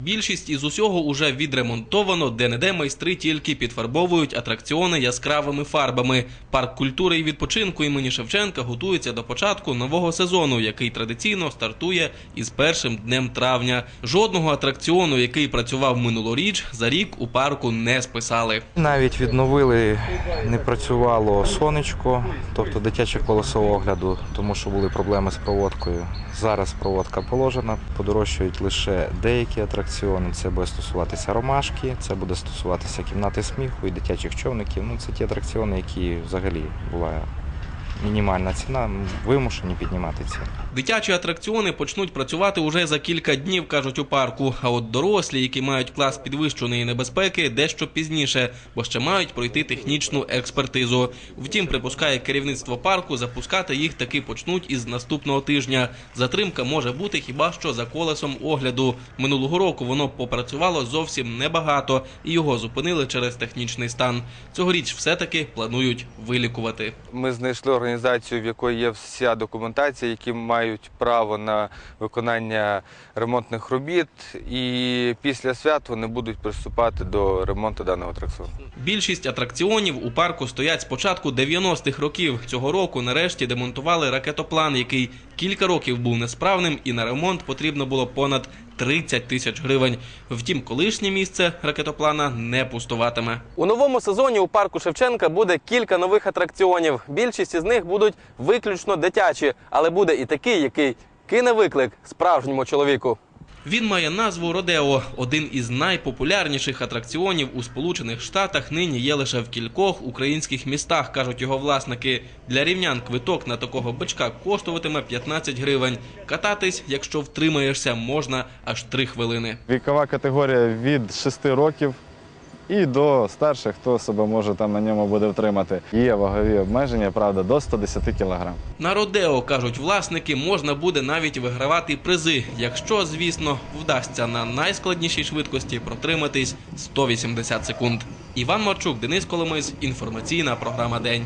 Більшість із усього уже відремонтовано, де-не-де майстри тільки підфарбовують атракціони яскравими фарбами. Парк культури і відпочинку імені Шевченка готується до початку нового сезону, який традиційно стартує із першим днем травня. Жодного атракціону, який працював минулоріч, за рік у парку не списали. Навіть відновили, не працювало сонечко, тобто дитяче колесо огляду, тому що були проблеми з проводкою. Зараз проводка положена, подорожчують лише деякі атракціони. Це буде стосуватися ромашки, це буде стосуватися кімнати сміху і дитячих човників. Ну, це ті атракціони, які взагалі була мінімальна ціна, вимушені піднімати ціну. Дитячі атракціони почнуть працювати уже за кілька днів, кажуть у парку. А от дорослі, які мають клас підвищеної небезпеки, дещо пізніше, бо ще мають пройти технічну експертизу. Втім, припускає керівництво парку, запускати їх таки почнуть із наступного тижня. Затримка може бути хіба що за колесом огляду. Минулого року воно попрацювало зовсім небагато, і його зупинили через технічний стан. Цьогоріч все-таки планують вилікувати. Ми знайшли організацію, в якої є вся документація, які мають право на виконання ремонтних робіт, і після свят вони будуть приступати до ремонту даного атракціону. Більшість атракціонів у парку стоять з початку 90-х років. Цього року нарешті демонтували ракетоплан, який кілька років був несправним, і на ремонт потрібно було понад 30 тисяч гривень. Втім, колишнє місце ракетоплана не пустуватиме. У новому сезоні у парку Шевченка буде кілька нових атракціонів. Більшість із них будуть виключно дитячі, але буде і такий, який кине виклик справжньому чоловіку. Він має назву Родео. Один із найпопулярніших атракціонів у Сполучених Штатах нині є лише в кількох українських містах, кажуть його власники. Для рівнян квиток на такого бичка коштуватиме 15 гривень. Кататись, якщо втримаєшся, можна аж 3 хвилини. Вікова категорія від 6 років і до старших, хто себе може там на ньому буде втримати. Є вагові обмеження, правда, до 110 кг. На Родео, кажуть власники, можна буде навіть вигравати призи, якщо, звісно, вдасться на найскладнішій швидкості протриматись 180 секунд. Іван Марчук, Денис Коломис, інформаційна програма День.